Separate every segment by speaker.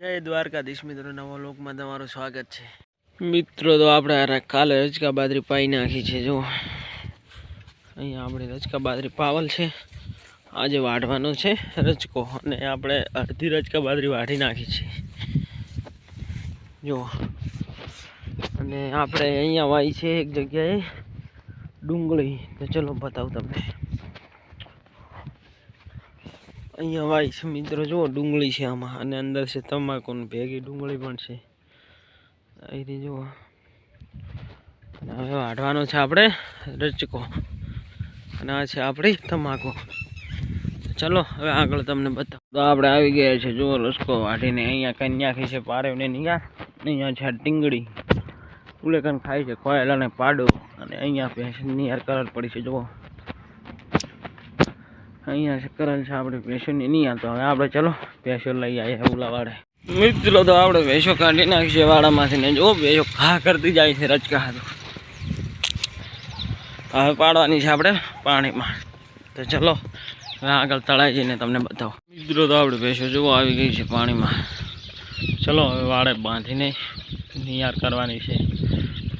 Speaker 1: જય દ્વારકાધીશ મિત્રો, નવા લોકમાં તમારું સ્વાગત છે. મિત્રો, તો આપણે કાલે રજકા બાદરી પાઈ નાખી છે જો અહીંયા આપણે રજકા બાદરી પાવલ છે. આજે વાઢવાનો છે રજકો, અને આપણે અડધી રજકા બાદરી વાઢી નાખી છે. જો અને આપણે અહીંયા વાય છે એક જગ્યાએ ડુંગળી. તો ચલો બતાવું તમને. અહીંયા વાય છે મિત્રો, જુઓ ડુંગળી છે આમાં અને અંદર છે તમાકુની ભેગી ડુંગળી પણ છે. અહીંથી જુઓ. હવે વાઢવાનો છે આપણે રચકો અને આ છે આપણી તમાકુ. ચલો, હવે આગળ તમને બતાવો. તો આપણે આવી ગયા છે, જુઓ રસકો વાઢીને. અહીંયા કન્યાખી છે પારેવને અહીંયા અહીંયા છે ટીંગળી ઉલેકન ખાય છે કોયલ પાડો. અને અહીંયા ભેંસની યાર કલર પડી છે, જુઓ. અહીંયા છે છે, આપણે ભેંસોની નહીં આવતો હવે આપણે ચલો ભેંસો લઈ આવીએ ઉલાવાડે મિત્રો તો આપણે ભેંસો કાઢી નાખીએ વાડામાંથી ને જો ભેંસો ઘા કરતી જાય છે રચકા તો હવે પાડવાની છે આપણે પાણીમાં. તો ચલો, હવે આગળ તળાઈ જઈને તમને બતાવો. મિત્રો તો આપણે ભેંસો જુઓ આવી ગઈ છે પાણીમાં. ચલો, હવે વાડે બાંધીને નિયાર કરવાની છે.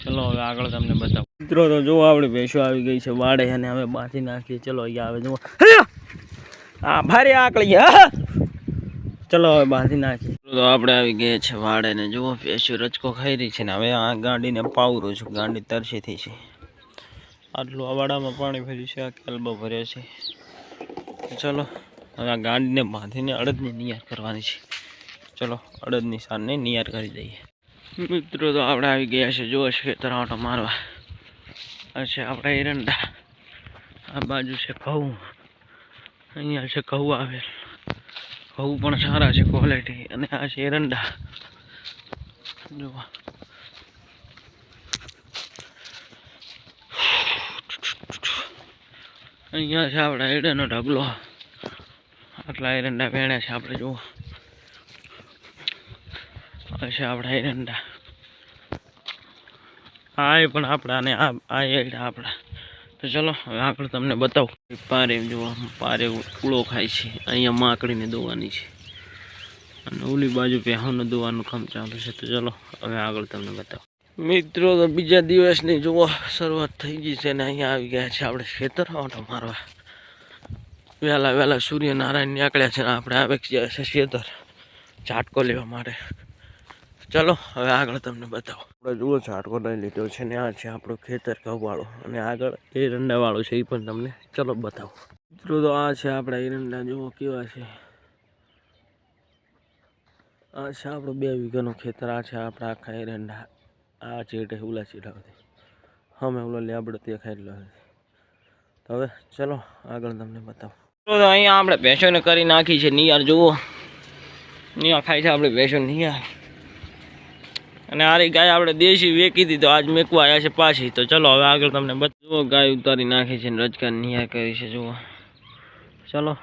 Speaker 1: ચલો હવે આગળ તમને બતાવું. મિત્રો તો જુઓ આપણે ભેંસો આવી ગઈ છે વાડે અને હવે બાંધી નાખીએ. ચલો અહીંયા આવે જુઓ. હા ભારે આકળી ચલો હવે બાંધી નાખીએ. તો આપણે આવી ગયા છે વાડે ને જુઓ ભેંસો રચકો ખાઈ રહી છે ને હવે આ ગાંડીને પાવરું છું ગાંડી તરસી થઈ છે. આટલું અવાડામાં પાણી ભર્યું છે આ કેલબો ભર્યો છે. ચલો હવે આ ગાંડીને બાંધીને અડદની નિયાર કરવાની છે. ચલો અડદની સારને નિયાર કરી દઈએ. મિત્રો તો આપણે આવી ગયા છે જુઓ છે તરાવટો મારવા. આ આપણા એરંડા. આ બાજુ છે ઘઉં. અહીંયા છે ઘઉં આવેલ. ઘઉં પણ સારા છે ક્વોલિટી અને આ છે એરંડા. જુઓ અહીંયા છે આપણા એરંડાનો ઢગલો. આટલા એરંડા ભેણ્યા છે આપણે જુઓ છે આપણા એરંડા. આ એ પણ આપણા અને આ આ એરંડા આપણા. તો ચલો, હવે આગળ તમને બતાવું. પારે જોવા પારે કૂળો ખાય છે. અહીંયા માકડીને દોવાની છે. અને ઓલી બાજુ પહેવાનું દોવાનું કામ ચાલુ છે. તો ચલો, હવે આગળ તમને બતાવો. મિત્રો, તો બીજા દિવસની જુઓ, શરૂઆત થઈ ગઈ છે ને અહીંયા આવી ગયા છે આપણે ખેતર. ઓટો મારવા. વહેલા વહેલા સૂર્યનારાયણ નીકળ્યા છે આપણે આવે છે ખેતર. ઝાટકો લેવા માટે ચલો, હવે આગળ તમને બતાવો. આપણે જુઓ આટકો લઈ લીધો છે ને આ છે આપણું ખેતર ઘઉંવાળો અને આગળ એરંડાવાળો છે એ પણ તમને ચલો બતાવો. મિત્રો, તો આ છે આપણા એરંડા, જુઓ કેવા છે. આ છે આપણું બે વીઘાનું ખેતર, આ છે આપણા આખા એરંડા. આ ચેટે ઉલા ચીડાવતી હમે ઓલો લેબડો તે ખાઈ તો હવે ચલો આગળ તમને બતાવો. તો અહીંયા આપણે ભેંસોને કરી નાખી છે, નિયાર, જુઓ. નિયા ખાય છે, આપણે ભેંસો નિયાર. અને આરી ગાય આપણે દેશી વેકી હતી આજ મેકવા આવ્યા છે પાછી. તો ચલો હવે આગળ તમને બત ગાય ઉતારી નાખી છે ને રજકા નિયા કરી છે, જુઓ. ચલો.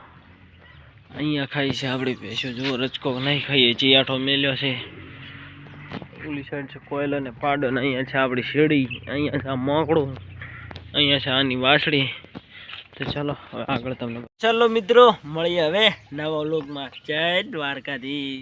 Speaker 1: અહીંયા ખાઈ છે આપણી ભેંસો, જુઓ, રજકો નહીં ખાઈએ, ચિયાઠો મેલ્યો છે. ઓલી સાઈડ છે કોયલ અને પાડો ને અહીંયા છે આપણી શેરડી, અહીંયા છે આ મોકળું અહીંયા છે આની વાસળી તો ચલો, હવે આગળ તમને ચલો મિત્રો, મળીએ હવે નવા લોકમાં જય દ્વારકાધીશ.